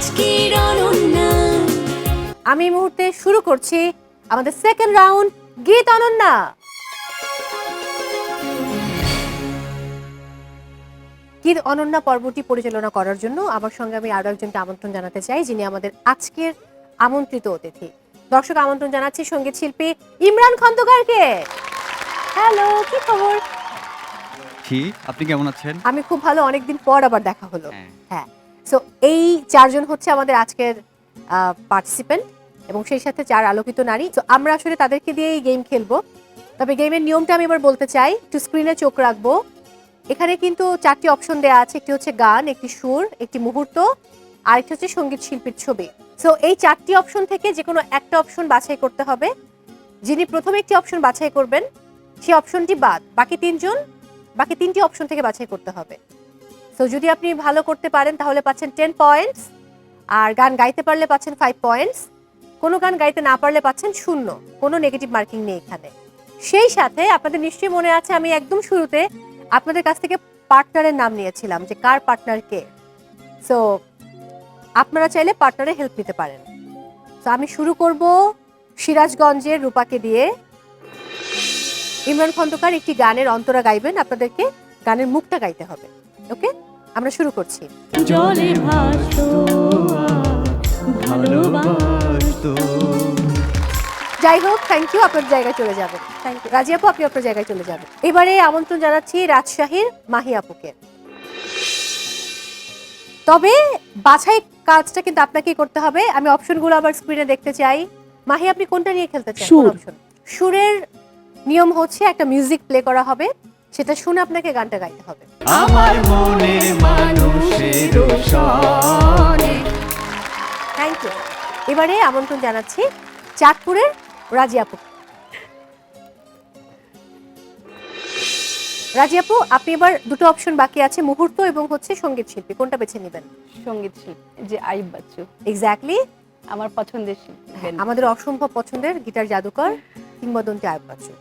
আজকের অনন্যা। আমি এই মুহূর্তে শুরু করছি আমাদের সেকেন্ড রাউন্ড গীত অনন্যা। গীত অনন্যা পর্বটি পরিচালনা করার জন্য আমার সঙ্গে আমি আরও একজনকে আমন্ত্রণ জানাতে চাই যিনি আমাদের আজকের আমন্ত্রিত অতিথি। দর্শক আমন্ত্রণ জানাচ্ছি সংগীত শিল্পী ইমরান খন্দকারকে। হ্যালো কি খবর? জি আপনি কেমন আছেন? আমি খুব ভালো অনেকদিন পর আবার দেখা হলো। হ্যাঁ। সো এই চারজন হচ্ছে আমাদের আজকের পার্টিসিপেন্ট এবং সেই সাথে চার আলোকিত নারী। তো আমরা আসলে তাদেরকে দিয়ে এই গেম খেলব। তবে গেমের নিয়মটা আমি এবার বলতে চাই, একটু স্ক্রিনে চোখ রাখব। এখানে কিন্তু চারটি অপশন দেওয়া আছে, একটি হচ্ছে গান, একটি সুর, একটি মুহূর্ত আর একটি হচ্ছে সংগীত শিল্পীর ছবি। সো এই চারটি অপশন থেকে যে কোনো একটা অপশন বাছাই করতে হবে। যিনি প্রথমে একটি অপশন বাছাই করবেন, সেই অপশনটি বাদ। বাকি তিনজন, বাকি তিনটি অপশন থেকে বাছাই করতে হবে। সো যদি আপনি ভালো করতে পারেন, তাহলে পাচ্ছেন টেন পয়েন্টস আর গান গাইতে পারলে পাচ্ছেন ফাইভ পয়েন্টস কোনো গান গাইতে না পারলে পাচ্ছেন শূন্য। কোনো নেগেটিভ মার্কিং নেই এখানে। সেই সাথে আপনাদের নিশ্চয়ই মনে আছে, আমি একদম শুরুতে আপনাদের কাছ থেকে পার্টনারের নাম নিয়েছিলাম যে কার পার্টনার কে। সো আপনারা চাইলে পার্টনারে হেল্প নিতে পারেন। তো আমি শুরু করব সিরাজগঞ্জের রূপাকে দিয়ে। ইমরান খন্দকার একটি গানের অন্তরা গাইবেন। আপনাদেরকে গানের মুখটা গাইতে হবে। ওকে আমরা শুরু করছি। জলে যাই হোক থ্যাংক ইউ আপনার জায়গায় চলে যাবেন থ্যাংক ইউ রাজি আপু আপনি আপনার জায়গায় চলে যাবেন। এবারে আমন্ত্রণ জানাচ্ছি রাজশাহীর মাহি আপুকে। তবে বাছাই কাজটা কিন্তু আপনাকেই করতে হবে। আমি অপশনগুলো আবার স্ক্রিনে দেখতে চাই। মাহি আপনি কোনটা নিয়ে খেলতে চান? সুর। অপশন সুরের নিয়ম হচ্ছে একটা মিউজিক প্লে করা হবে। সেটা শুনে আপনাকে গানটা গাইতে হবে। আমার মনে মানুষের সনে থ্যাংক ইউ এবারে আমন্ত্রণ জানাচ্ছি চাঁদপুরের রাজি আপু। রাজি আপু আপনি এবার দুটো অপশন বাকি আছে মুহূর্ত এবং হচ্ছে সংগীত শিল্পী। কোনটা বেছে নেবেন? সংগীত শিল্পী যে আইব বাচ্চু। এক্স্যাক্টলি আমার পছন্দের শিল্পী। আমাদের অসম্ভব পছন্দের গিটার জাদুকর কিংবদন্তি আয়ব বাচ্চু।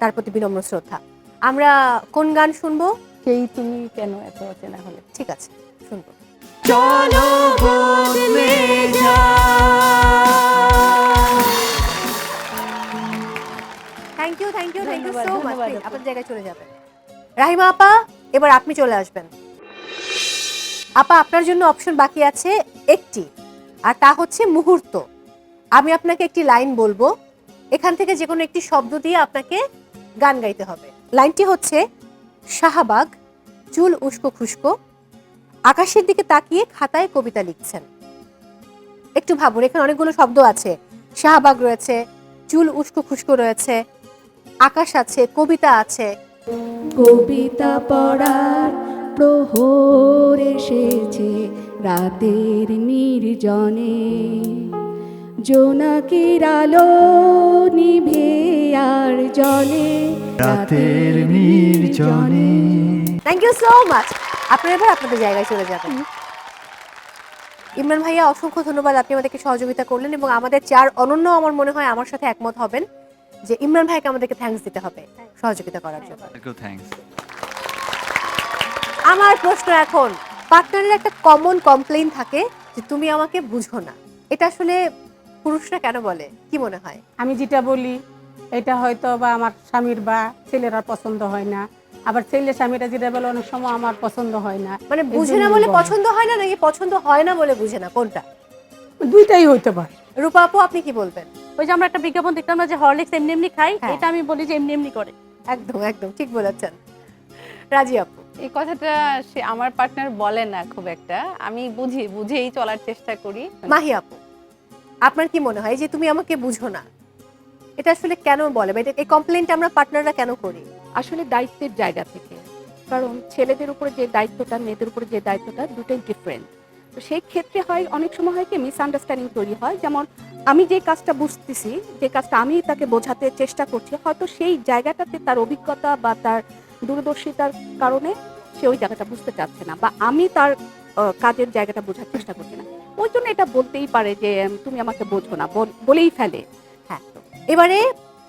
তার প্রতি বিনম্র শ্রদ্ধা। আমরা কোন গান শুনব? সেই তুমি কেন এত অচেনা হলে? ঠিক আছে শুনব। চলো বদলে thank you thank you thank you so much আপনার জায়গায় চলে যাবেন। রাহিমা আপা এবার আপনি চলে আসবেন। আপা আপনার জন্য অপশন বাকি আছে একটি আর তা হচ্ছে মুহূর্ত। আমি আপনাকে একটি লাইন বলব। এখান থেকে যে কোনো একটি শব্দ দিয়ে আপনাকে গান গাইতে হবে। লাইনটি হচ্ছে, শাহবাগ, চুল উস্কো খুস্কো। আকাশের দিকে তাকিয়ে খাতায় কবিতা লিখছেন। একটু ভাবুন, এখানে অনেকগুলো শব্দ আছে। শাহবাগ রয়েছে, চুল উস্কো খুস্কো রয়েছে, আকাশ আছে, কবিতা আছে। কবিতা পড়ার প্রহর এসেছে রাতের নির্জনে। জোনাকির আলো নিভে আর জলে রাতের নির্জনে। থ্যাংক ইউ সো মাচ আপনারা এবার আপনাদের জায়গায় চলে যাবেন। ইমরান ভাইয়া অসংখ্য ধন্যবাদ। আপনি আমাদেরকে সহযোগিতা করলেন এবং আমাদের চার অনন্য আমার মনে হয় আমার সাথে একমত হবেন যে ইমরান ভাইকে আমাদেরকে থ্যাঙ্কস দিতে হবে সহযোগিতা করার জন্য। আমার প্রশ্ন এখন পার্টনারের একটা কমন কমপ্লেইন থাকে যে তুমি আমাকে বুঝো না। এটা আসলে পুরুষরা কেন বলে? কি মনে হয়? আমি যেটা বলি এটা হয়তো বা আমার স্বামীর বা ছেলেরা পছন্দ হয় না। আবার ছেলে স্বামীরা যেটা বলে অনেক সময় আমার পছন্দ হয় না। মানে বুঝে না বলে। পছন্দ হয় না নাকি পছন্দ হয় না বলে বুঝে না? কোনটা? দুইটাই হইতে পারে। রূপা আপু আপনি কি বলবেন? ওই যে আমরা একটা বিজ্ঞাপন দেখলাম না যে হরলিক্স এমনি এমনি খাই হ্যাঁ। এটা আমি বলি যে এমনি এমনি করে। একদম একদম ঠিক বলেছেন। রাজি আপু। এই কথাটা সে আমার পার্টনার বলে না খুব একটা। আমি বুঝি বুঝেই চলার চেষ্টা করি। মাহি আপু। আপনার কি মনে হয়? যে তুমি আমাকে বুঝো না। এটা আসলে কেন বলে? বা এটা, এই কমপ্লেনটা আমরা পার্টনাররা কেন করি? আসলে দায়িত্বের জায়গা থেকে। কারণ ছেলেদের উপরে যে দায়িত্বটা, মেয়েদের উপরে যে দায়িত্বটা, দুটোই ডিফারেন্ট তো সেই ক্ষেত্রে হয়, অনেক সময় হয় কি মিসআন্ডারস্ট্যান্ডিং তৈরি হয়। যেমন আমি যে কাজটা বুঝতেছি, যে কাজটা আমি তাকে বোঝাতে চেষ্টা করছি, হয়তো সেই জায়গাটাতে তার অভিজ্ঞতা বা তার দূরদর্শিতার কারণে সে ওই জায়গাটা বুঝতে চাচ্ছে না বা আমি তার কাজের জায়গাটা বোঝার চেষ্টা করছি না। ওই জন্য এটা বলতেই পারে যে তুমি আমাকে বোঝো না বলেই ফেলে। হ্যাঁ এবারে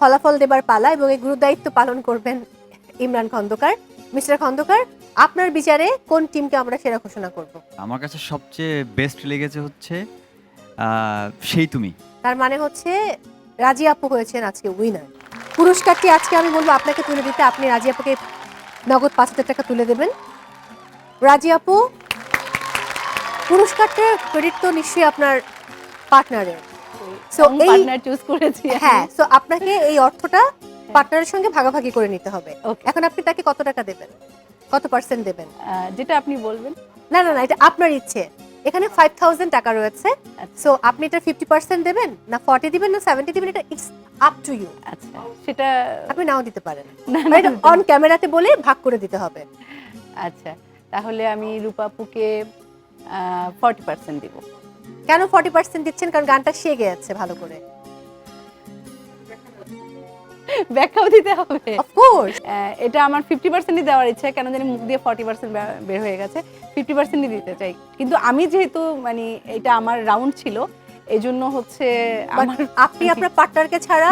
ফলাফল দেবার পালা এবং এই গুরুদায়িত্ব পালন করবেন ইমরান খন্দকার। মিস্টার খন্দকার আপনার বিচারে কোন টিমকে আমরা সেরা ঘোষণা করব? আমার কাছে সবচেয়ে বেস্ট লেগেছে হচ্ছে আহ, সেই তুমি। তার মানে হচ্ছে রাজি আপু হয়েছেন আজকে উইনার পুরস্কারটি আজকে আমি বলব আপনাকে তুলে দিতে আপনি রাজি আপুকে নগদ পাঁচ হাজার টাকা তুলে দেবেন। রাজি আপু পুরস্কারটার ক্রেডিট তো নিশ্চয়ই আপনার পার্টনারের সো এই পার্টনার চুজ করেছি হ্যাঁ সো আপনাকে এই অর্থটা পার্টনারের সঙ্গে ভাগাভাগি করে নিতে হবে. এখন আপনি তাকে কত টাকা দেবেন? কত পার্সেন্ট দেবেন? যেটা আপনি বলবেন। না না না এটা আপনার ইচ্ছে। এখানে ফাইভ থাউজেন্ড টাকা রয়েছে। আচ্ছা। সো আপনি এটা ফিফটি পার্সেন্ট দেবেন? না ফর্টি দিবেন না সেভেন্টি দিবেন? এটা ইটস আপ টু ইউ আচ্ছা সেটা আপনি নাও দিতে পারেন। না, এটা অন ক্যামেরাতে বলে ভাগ করে দিতে হবে। আচ্ছা তাহলে আমি রূপাপুকে ফর্টি পার্সেন্ট দিব। কেন ফর্টি পার্সেন্ট দিচ্ছেন? কারণ গানটা সে গেয়েছে ভালো করে। ব্যাখ্যাও দিতে হবে। অফকোর্স এটা আমার ফিফটি পার্সেন্টই দেওয়ার ইচ্ছা কেন জানি মুখ দিয়ে ফর্টি পার্সেন্ট বের হয়ে গেছে। ফিফটি পার্সেন্টই দিতে চাই। কিন্তু আমি যেহেতু মানে এটা আমার রাউন্ড ছিল এই জন্য হচ্ছে আপনি আপনার পার্টনারকে ছাড়া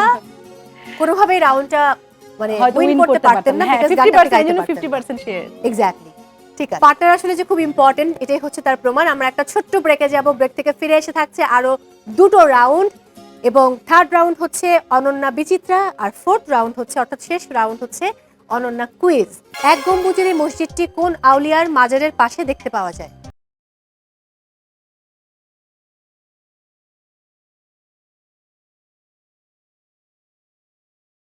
কোনোভাবেই রাউন্ডটা মানে উইন করতে পারতেন না জন্য। পার্সেন্ট শেয়ার এক্স্যাক্টলি ঠিক আছে। পার্টনার আসলে যে খুব ইম্পর্টেন্ট এটাই হচ্ছে তার প্রমাণ। আমরা একটা ছোট্ট ব্রেকে যাব ব্রেক থেকে ফিরে এসে থাকছে আরও দুটো রাউন্ড এবং থার্ড রাউন্ড হচ্ছে অনন্যা বিচিত্রা আর ফোর্থ রাউন্ড হচ্ছে, অর্থাৎ শেষ রাউন্ড হচ্ছে অনন্যা কুইজ এক গম্বুজের এই মসজিদটি কোন আউলিয়ার মাজারের পাশে দেখতে পাওয়া যায়?